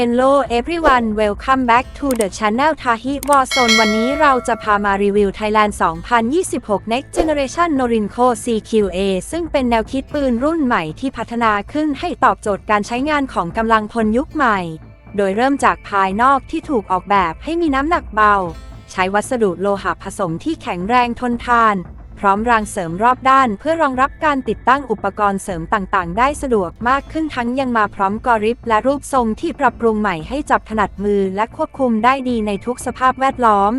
Hello everyone welcome back to the channel Tahi Warzone วันนี้เราจะพามารีวิว Thailand 2026 Next Generation Norinco CQA ซึ่งเป็นแนวคิดปืนรุ่นใหม่ที่พัฒนาขึ้นให้ตอบโจทย์การใช้งานของกำลังพลยุคใหม่ โดยเริ่มจากภายนอกที่ถูกออกแบบให้มีน้ำหนักเบา ใช้วัสดุโลหะผสมที่แข็งแรงทนทาน พร้อมรางเสริมรอบด้านเพื่อรองรับการติดตั้งอุปกรณ์เสริมต่างๆ ได้สะดวกมากขึ้นทั้งยังมาพร้อมกริปและรูปทรงที่ปรับปรุงใหม่ให้จับถนัดมือและควบคุมได้ดีในทุกสภาพแวดล้อม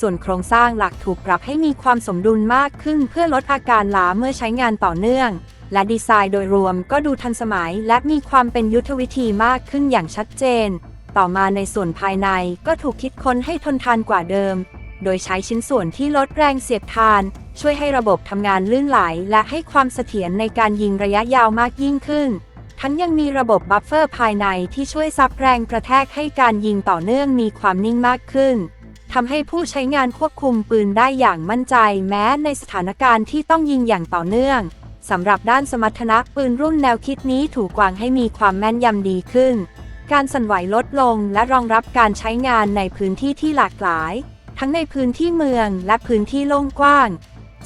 ส่วนโครงสร้างหลักถูกปรับให้มีความสมดุลมากขึ้นเพื่อลดอาการล้าเมื่อใช้งานต่อเนื่อง และดีไซน์โดยรวมก็ดูทันสมัย และมีความเป็นยุทธวิธีมากขึ้นอย่างชัดเจน ต่อมาในส่วนภายในก็ถูกคิดค้นให้ทนทานกว่าเดิม โดยใช้ชิ้นส่วนที่ลดแรงเสียดทาน ช่วยให้ระบบทำงานลื่นไหล และให้ความเสถียรในการยิงระยะยาวมากยิ่งขึ้น ทั้งยังมีระบบบัฟเฟอร์ภายในที่ช่วยซับแรงกระแทกให้การยิงต่อเนื่องมีความนิ่งมากขึ้นทำให้ผู้ใช้งานควบคุมปืนได้อย่างมั่นใจ แม้ในสถานการณ์ที่ต้องยิงอย่างต่อเนื่องสำหรับด้านสมรรถนะปืนรุ่นแนวคิดนี้ถูกวางให้มีความแม่นยำดีขึ้น การสั่นไหวลดลงและรองรับการใช้งานในพื้นที่ที่หลากหลาย ทั้งในพื้นที่เมืองและพื้นที่โล่งกว้าง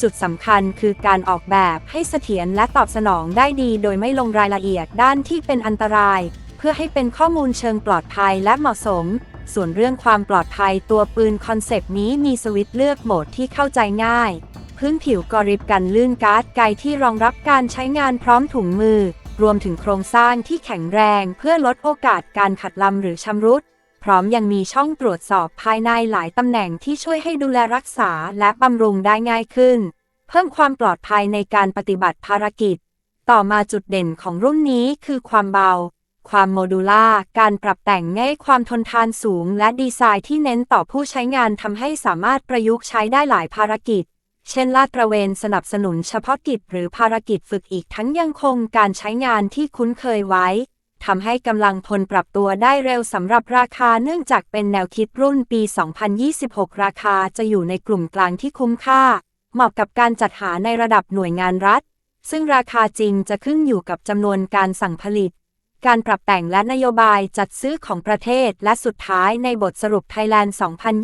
จุดสำคัญคือการออกแบบให้เสถียรและตอบสนองได้ดี โดยไม่ลงรายละเอียดด้านที่เป็นอันตราย เพื่อให้เป็นข้อมูลเชิงปลอดภัยและเหมาะสม ส่วนเรื่องความปลอดภัยตัวปืนคอนเซปต์นี้มีสวิตช์เลือกโหมดที่เข้าใจง่าย พื้นผิวกริบกันลื่นการ์ดไกที่รองรับการใช้งานพร้อมถุงมือ รวมถึงโครงสร้างที่แข็งแรง เพื่อลดโอกาสการขัดลำหรือชำรุด ร้อมยังมีช่องตรวจสอบภายในหลายตำแหน่งที่ช่วยให้ดูแลรักษาและบำรุงได้ง่ายขึ้น เพิ่มความปลอดภัยในการปฏิบัติภารกิจ ต่อมาจุดเด่นของรุ่นนี้คือความเบา ความโมดูล่า การปรับแต่งง่ายความทนทานสูง และดีไซน์ที่เน้นต่อผู้ใช้งานทำให้สามารถประยุกต์ใช้ได้หลายภารกิจ เช่นลาดตระเวนสนับสนุนเฉพาะกิจหรือภารกิจฝึกอีกทั้งยังคงการใช้งานที่คุ้นเคยไว้ ทำให้กำลังพลปรับตัวได้เร็วสำหรับราคาเนื่องจากเป็นแนวคิดรุ่นปี 2026 ราคาจะอยู่ในกลุ่มกลางที่คุ้มค่า เหมาะกับการจัดหาในระดับหน่วยงานรัฐ ซึ่งราคาจริงจะขึ้นอยู่กับจำนวนการสั่งผลิต การปรับแต่งและนโยบายจัดซื้อของประเทศและสุดท้ายในบทสรุป Thailand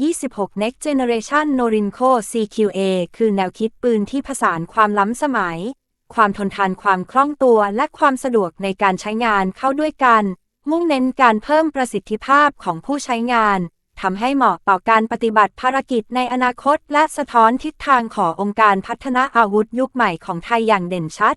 2026 Next Generation Norinco CQA คือแนวคิดปืนที่ผสานความล้ำสมัย ความทนทานความคล่องตัวและความสะดวกในการใช้งานเข้าด้วยกัน มุ่งเน้นการเพิ่มประสิทธิภาพของผู้ใช้งานทำให้เหมาะต่อการปฏิบัติภารกิจในอนาคต และสะท้อนทิศทางขององค์การพัฒนาอาวุธยุคใหม่ของไทยอย่างเด่นชัด